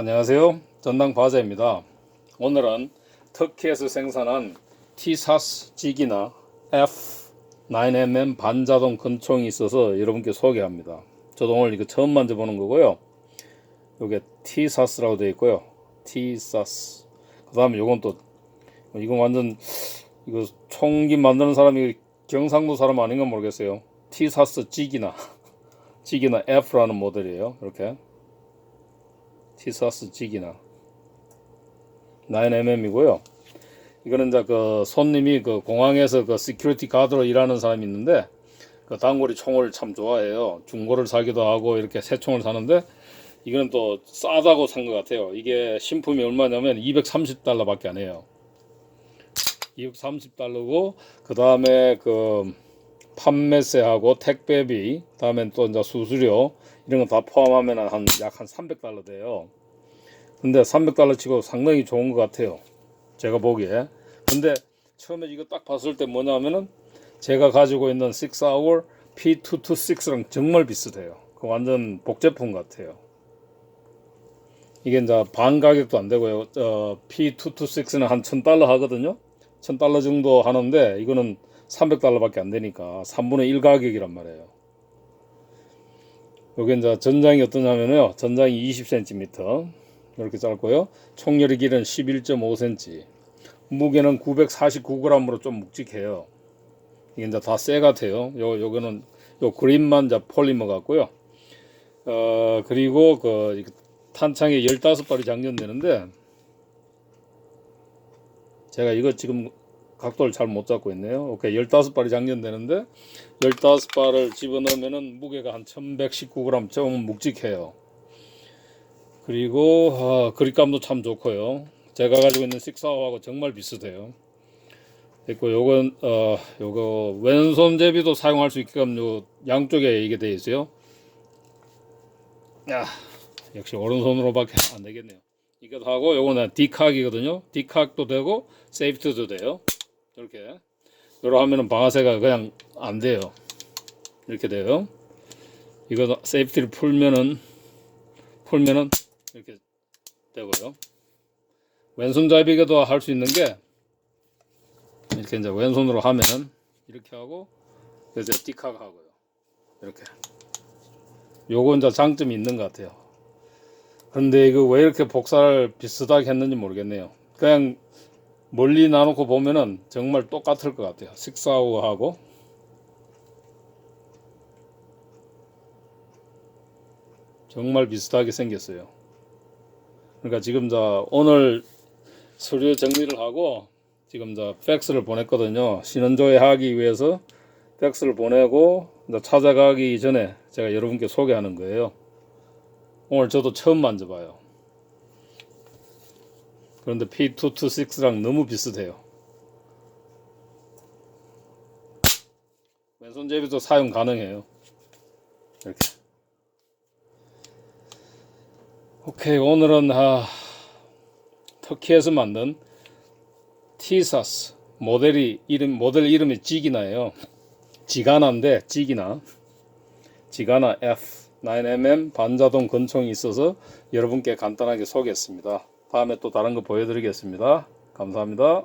안녕하세요. 전당 바자입니다. 오늘은 터키에서 생산한 티사스 지기나 F9mm 반자동 근총이 있어서 여러분께 소개합니다. 저도 오늘 이거 처음 만져보는 거고요. 요게 티사스라고 되어 있고요. 티사스. 그 다음에 요건 또 이건 완전 이거 총기 만드는 사람이 경상도 사람 아닌가 모르겠어요. 티사스 지기나 지기나 F라는 모델이에요. 이렇게 티사스 지기나 9mm이고요. 이거는 이제 그 손님이 그 공항에서 그 시큐리티 가드로 일하는 사람이 있는데 그 단거리 총을 참 좋아해요. 중고를 사기도 하고 이렇게 새 총을 사는데 이거는 또 싸다고 산 것 같아요. 이게 신품이 얼마냐면 230달러밖에 안 해요. 230달러고 그 다음에 그 판매세하고 택배비, 다음에 또 이제 수수료 이런 거 다 포함하면 한 약한 300달러 돼요. 근데 300달러 치고 상당히 좋은 것 같아요. 제가 보기에. 근데 처음에 이거 딱 봤을 때 뭐냐면은 제가 가지고 있는 6hour P226랑 정말 비슷해요. 그 완전 복제품 같아요. 이게 이제 반 가격도 안 되고요. 어, P226는 한 1000달러 하거든요. 1000달러 정도 하는데 이거는 300달러밖에 안 되니까 3분의 1 가격이란 말이에요. 여기 이제 전장이 어떠냐면요. 전장이 20cm 이렇게 짧고요. 총열의 길은 11.5cm. 무게는 949g으로 좀 묵직해요. 이게 이제 다 쇠 같아요. 요 요거는 요 그림만 이제 폴리머 같고요. 어 그리고 그 탄창에 15발이 장전되는데 제가 이거 지금 각도를 잘 못 잡고 있네요. 오케이. 15발이 장전되는데 15발을 집어넣으면은 무게가 한 1119g 좀 묵직해요. 그리고 아, 그립감도 참 좋고요. 제가 가지고 있는 식사하고 정말 비슷해요. 있고 요건 어 요거 왼손 제비도 사용할 수 있게끔 요 양쪽에 이게 되어 있어요. 야 역시 오른손으로밖에 안 되겠네요. 이것도 하고 요거는 디칵이거든요. 디칵도 되고 세이프트도 돼요. 이렇게 요러 하면은 방아쇠가 그냥 안 돼요. 이렇게 돼요. 이거 세이프티를 풀면은 풀면은 이렇게 되고요. 왼손잡이도 할 수 있는 게 이렇게 이제 왼손으로 하면은 이렇게 하고 이제 띠칵 하고요. 이렇게. 요거 이제 장점이 있는 것 같아요. 근데 이거 왜 이렇게 복사를 비슷하게 했는지 모르겠네요. 그냥 멀리 놔놓고 보면은 정말 똑같을 것 같아요. 식사하고 정말 비슷하게 생겼어요. 그러니까 지금 자 오늘 서류 정리를 하고 지금 자 팩스를 보냈거든요. 신원조회하기 위해서 팩스를 보내고 찾아가기 전에 제가 여러분께 소개하는 거예요. 오늘 저도 처음 만져봐요. 그런데 P226랑 너무 비슷해요. 왼손잡이도 사용 가능해요. 이렇게. 오케이 오늘은 아, 터키에서 만든 티사스 모델이 이름 모델 이름이 지기나예요. 지가나인데 지기나 지가나 F9mm 반자동 권총이 있어서 여러분께 간단하게 소개했습니다. 다음에 또 다른 거 보여드리겠습니다. 감사합니다.